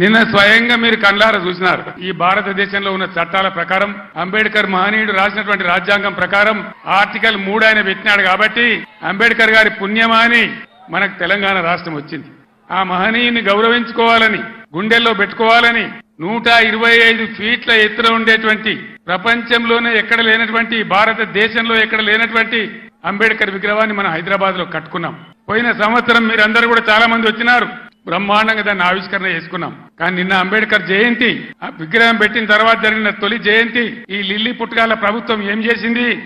నిన్న స్వయంగా మీరు కండ్లారా చూసినారు. ఈ భారతదేశంలో ఉన్న చట్టాల ప్రకారం అంబేద్కర్ మహనీయుడు రాసినటువంటి రాజ్యాంగం ప్రకారం ఆర్టికల్ మూడు ఆయన పెట్టినాడు కాబట్టి అంబేద్కర్ గారి పుణ్యమా అని మనకు తెలంగాణ రాష్ట్రం వచ్చింది. ఆ మహనీయుని గౌరవించుకోవాలని గుండెల్లో పెట్టుకోవాలని నూట ఇరవై ఐదు ఫీట్ల ఎత్తున ఉండేటువంటి ప్రపంచంలోనే ఎక్కడ లేనటువంటి భారతదేశంలో ఎక్కడ లేనటువంటి అంబేద్కర్ విగ్రహాన్ని మనం హైదరాబాద్లో కట్టుకున్నాం. పోయిన సంవత్సరం మీరందరూ కూడా చాలా మంది వచ్చినారు. బ్రహ్మాండంగా దాన్ని ఆవిష్కరణ చేసుకున్నాం. కానీ నిన్న అంబేద్కర్ జయంతి ఆ విగ్రహం పెట్టిన తర్వాత జరిగిన తొలి జయంతి ఈ లిల్లీ పుట్టగాల ప్రభుత్వం ఏం చేసింది?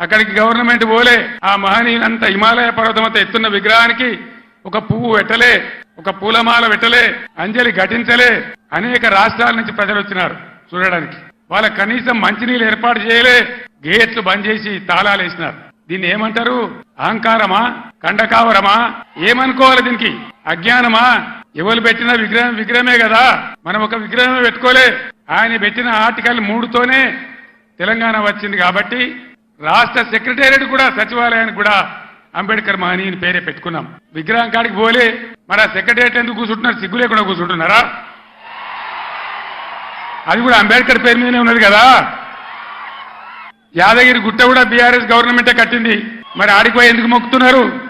అక్కడికి గవర్నమెంట్ పోలే. ఆ మహనీయులంత హిమాలయ పర్వతం ఎత్తున్న విగ్రహానికి ఒక పువ్వు పెట్టలే ఒక పూలమాల పెట్టలే అంజలి ఘటించలే. అనేక రాష్ట్రాల నుంచి ప్రజలు వచ్చినారు చూడడానికి. వాళ్ళ కనీసం మంచినీళ్ళు ఏర్పాటు చేయలే. గేట్లు బంద్ చేసి తాళాలు వేసినారు. దీన్ని ఏమంటారు? అహంకారమా? కండకావరమా? ఏమనుకోవాలి దీనికి? అజ్ఞానమా? ఎవరు పెట్టిన విగ్రహం విగ్రహమే కదా. మనం ఒక విగ్రహమే పెట్టుకోలే. ఆయన పెట్టిన ఆర్టికల్ మూడుతోనే తెలంగాణ వచ్చింది కాబట్టి రాష్ట్ర సెక్రటేరియట్ కూడా సచివాలయానికి కూడా అంబేద్కర్ మహనీయుని పేరే పెట్టుకున్నాం. విగ్రహం కాడికి పోలే. మరి ఆ సెక్రటేరియట్ ఎందుకు కూర్చుంటున్నారు? సిగ్గు లేకుండా కూర్చుంటున్నారా? అది కూడా అంబేద్కర్ పేరు మీదనే ఉన్నది కదా. యాదగిరి గుట్ట కూడా బీఆర్ఎస్ గవర్నమెంటే కట్టింది. మరి ఆడిపోయి ఎందుకు మొక్కుతున్నారు?